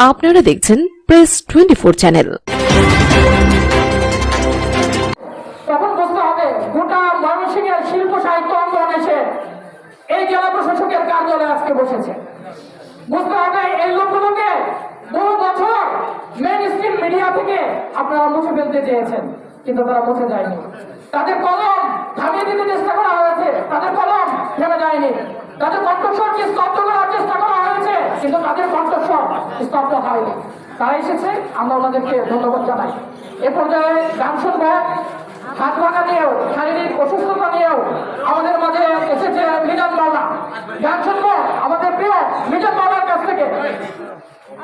আপনারা দেখছেন press twenty four channel এই বহু বছর মেন মিডিয়া থেকে আপনারা ফেলতে চেয়েছেন, কিন্তু তারা যায়নি। তাদের কলম থামিয়ে দিতে চেষ্টা করা হয়েছে, তাদের কলম থেমে যায়নি। তাদের কণ্ঠস্বরকে স্তব্ধ করার চেষ্টা করা হয়েছে কিন্তু তাদের কণ্ঠস্বর স্তব্ধ হয়নি। তারা এসেছে, আমরা ওনাদেরকে ধন্যবাদ জানাই। এ পর্যায়ে গান শুনব। হাত ভাঙা নিয়েও, শারীরিক অসুস্থতা নিয়েও আমাদের মাঝে এসেছে মিজান মাওলা গান আমাদের প্রিয় মিজান মাওলার কাছ থেকে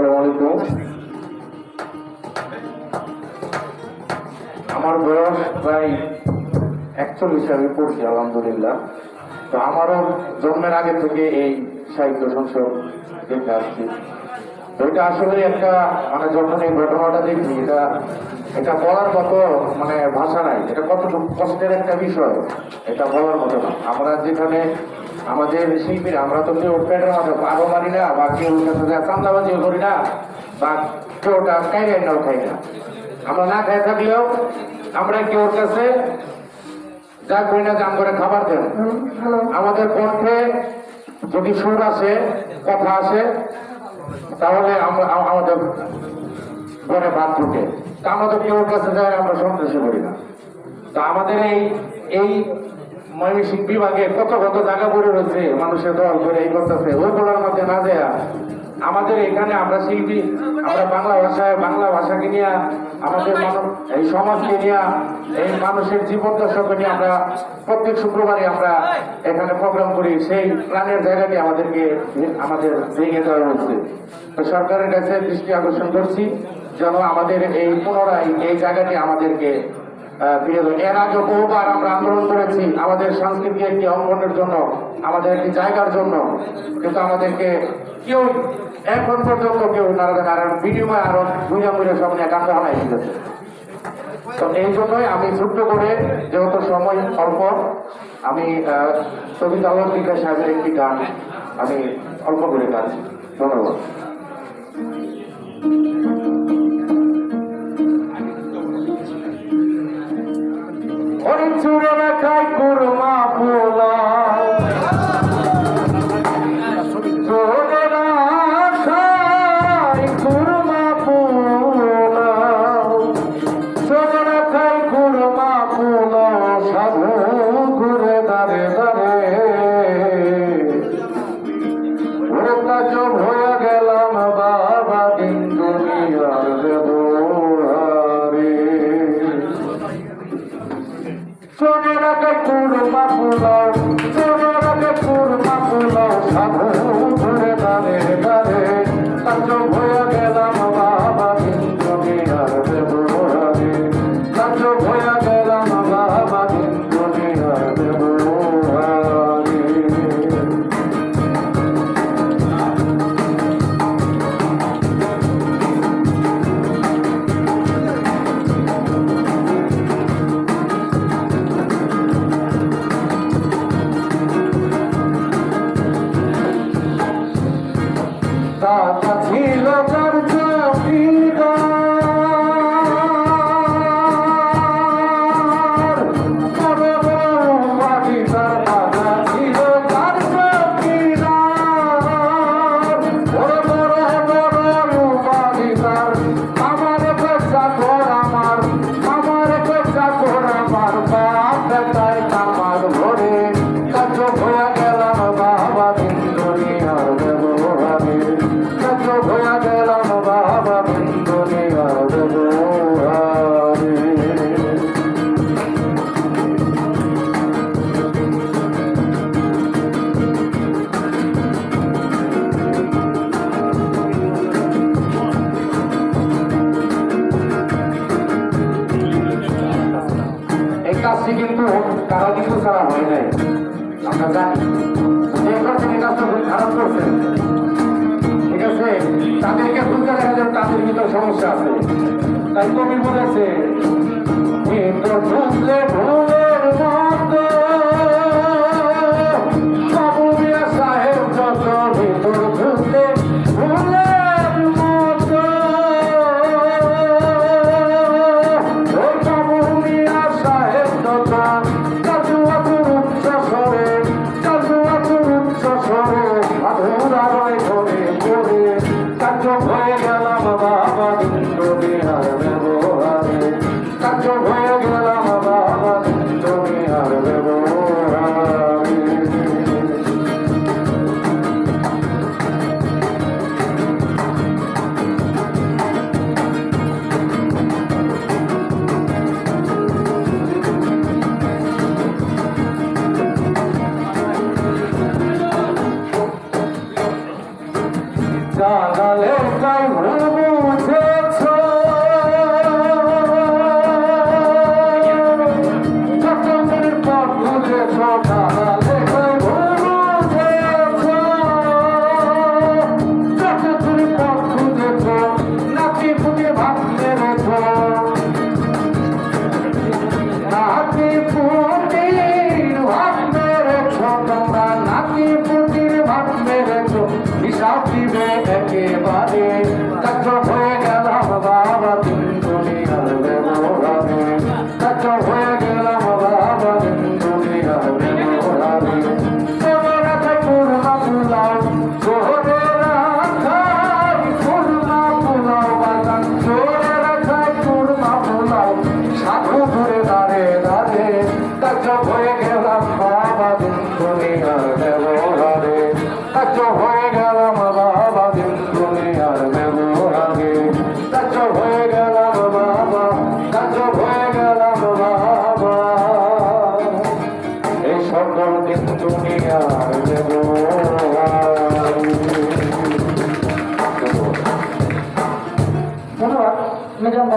আসসালামু আমার বয়স প্রায় একচল্লিশ, আমি পড়ছি, আলহামদুলিল্লাহ। তো আমারও জন্মের আগে থেকে এই সাহিত্য সংসদ দেখে আসছি। তো এটা আসলে একটা মানে যখন এই ঘটনাটা দেখি, এটা এটা বলার মতো মানে ভাষা নাই। এটা কত কষ্টের একটা বিষয়, এটা বলার মতো না। আমরা যেখানে আমাদের শিল্পীরা আমরা তো কেউ পেটের মাঠে পাগো মারি না বা কেউ চান্দাবাজিও করি না বা কেউ ওটা খাই নাও খাই না। আমরা না খাই থাকলেও আমরা কেউ কাছে যা করি না দাম করে খাবার দেন। আমাদের কণ্ঠে যদি সুর আসে কথা আসে তাহলে আমরা আমাদের ঘরে ভাত ঢুকে। তা আমাদের কেউ কাছে যায় আমরা সন্ত্রাসী করি না। তা আমাদের এই এই ময়মনসিংহ বিভাগে কত কত জায়গা পড়ে রয়েছে, মানুষের দল করে এই করতেছে ওইগুলোর মধ্যে না যায়, আমাদের এখানে আমরা শিল্পী, আমরা বাংলা ভাষায়, বাংলা ভাষাকে নিয়ে, আমাদের এই সমাজকে নিয়ে, এই মানুষের জীবন দর্শককে নিয়ে আমরা প্রত্যেক শুক্রবারে আমরা এখানে প্রোগ্রাম করি। সেই প্রাণের জায়গাটি আমাদেরকে, আমাদের ভেঙে দেওয়া হয়েছে। তো সরকারের কাছে দৃষ্টি আকর্ষণ করছি, যেন আমাদের এই পুনরায় এই জায়গাটি আমাদেরকে দেয়। এর আগে বহুবার আমরা আন্দোলন করেছি আমাদের সাংস্কৃতিক একটি অঙ্গনের জন্য আমাদের একটি জায়গার জন্য। কিন্তু আমাদেরকে কেউ এখন পর্যন্ত কেউ নারায়ণ নারায়ণ বিনিময় আরও বুঝা সব নিয়ে কান্দা হানাই দিতেছে তো এই জন্যই আমি ছোট্ট করে যেহেতু সময় অল্প আমি আহ, কবিতা সাহেবের একটি গান আমি অল্প করে গাচ্ছি। ধন্যবাদ। tá, আমরা জানি যে করছেন এই কাজটা খুব খারাপ করছেন। ঠিক আছে? তাদেরকে ভুলতে দেখা তাদের সমস্যা আছে। তাই কবি বলেছে ঢুকলে সাধু ধরে দাঁড়ে দাঁড়ে কাজ হয়ে গেলাম বাবা দিন দুনিয়ার ব্যবহারে। কাজ হয়ে গেলাম বাবা দিন দুনিয়ার ব্যবহারে। কাজ হয়ে গেলাম বাবা কাজ হয়ে গেলাম বাবা। এই সকল দিন দুনিয়ার ব্যবহারে। ধন্যবাদ মেজম